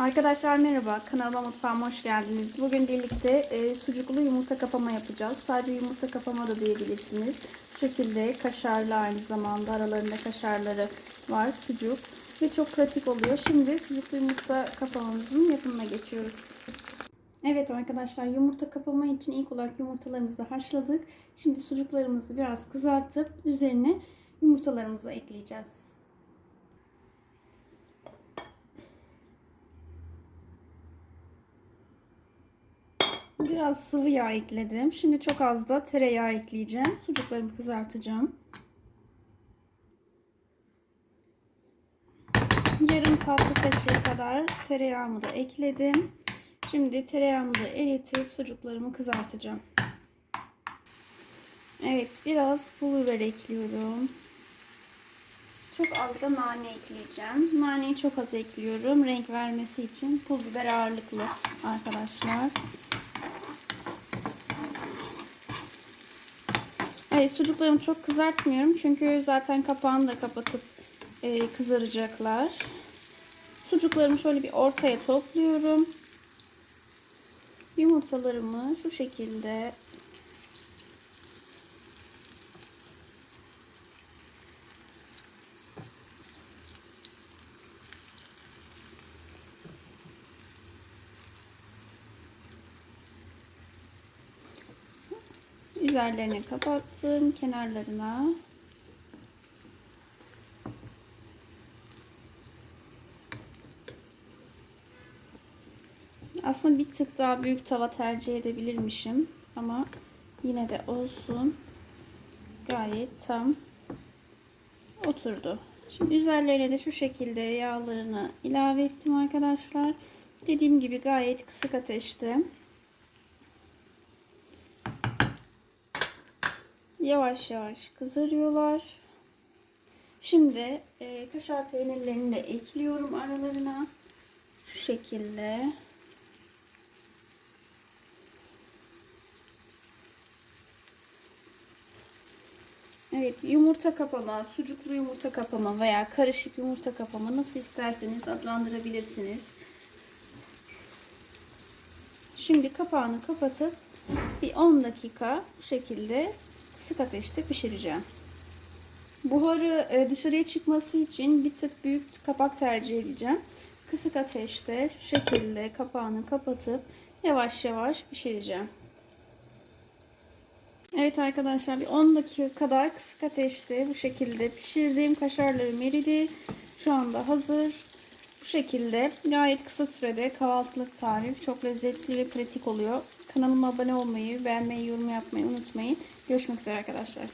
Arkadaşlar merhaba, kanalıma mutfağıma hoş geldiniz. Bugün birlikte e, sucuklu yumurta kapama yapacağız. Sadece yumurta kapama da diyebilirsiniz. Bu şekilde kaşarlı aynı zamanda aralarında kaşarları var, sucuk ve çok pratik oluyor. Şimdi sucuklu yumurta kapamamızın yapımına geçiyoruz. Evet arkadaşlar yumurta kapama için ilk olarak yumurtalarımızı haşladık. Şimdi sucuklarımızı biraz kızartıp üzerine yumurtalarımızı ekleyeceğiz. Biraz sıvı yağ ekledim. Şimdi çok az da tereyağı ekleyeceğim. Sucuklarımı kızartacağım. Yarım tatlı kaşığı kadar tereyağımı da ekledim. Şimdi tereyağımı da eritip sucuklarımı kızartacağım. Evet biraz pul biber ekliyorum. Çok az da nane ekleyeceğim. Naneyi çok az ekliyorum. Renk vermesi için pul biber ağırlıklı arkadaşlar. Evet sucuklarımı çok kızartmıyorum. Çünkü zaten kapağını da kapatıp e, kızaracaklar. Sucuklarımı şöyle bir ortaya topluyorum. Yumurtalarımı şu şekilde üzerlerini kapattım kenarlarına. Aslında bir tık daha büyük tava tercih edebilirmişim ama yine de olsun. Gayet tam oturdu. Şimdi üzerlerine de şu şekilde yağlarını ilave ettim arkadaşlar. Dediğim gibi gayet kısık ateşte. Yavaş yavaş kızarıyorlar. Şimdi e, kaşar peynirlerini de ekliyorum aralarına. Şu şekilde. Evet yumurta kapama, sucuklu yumurta kapama veya karışık yumurta kapama nasıl isterseniz adlandırabilirsiniz. Şimdi kapağını kapatıp bir 10 dakika bu şekilde kısık ateşte pişireceğim. Buharı e, dışarıya çıkması için bir tık büyük kapak tercih edeceğim. Kısık ateşte şu şekilde kapağını kapatıp yavaş yavaş pişireceğim. Evet arkadaşlar bir 10 dakika kadar kısık ateşte bu şekilde pişirdiğim kaşarlarım eridi. Şu anda hazır. Bu şekilde gayet kısa sürede kahvaltılık tarif çok lezzetli ve pratik oluyor. Kanalıma abone olmayı, beğenmeyi, yorum yapmayı unutmayın. Görüşmek üzere arkadaşlar.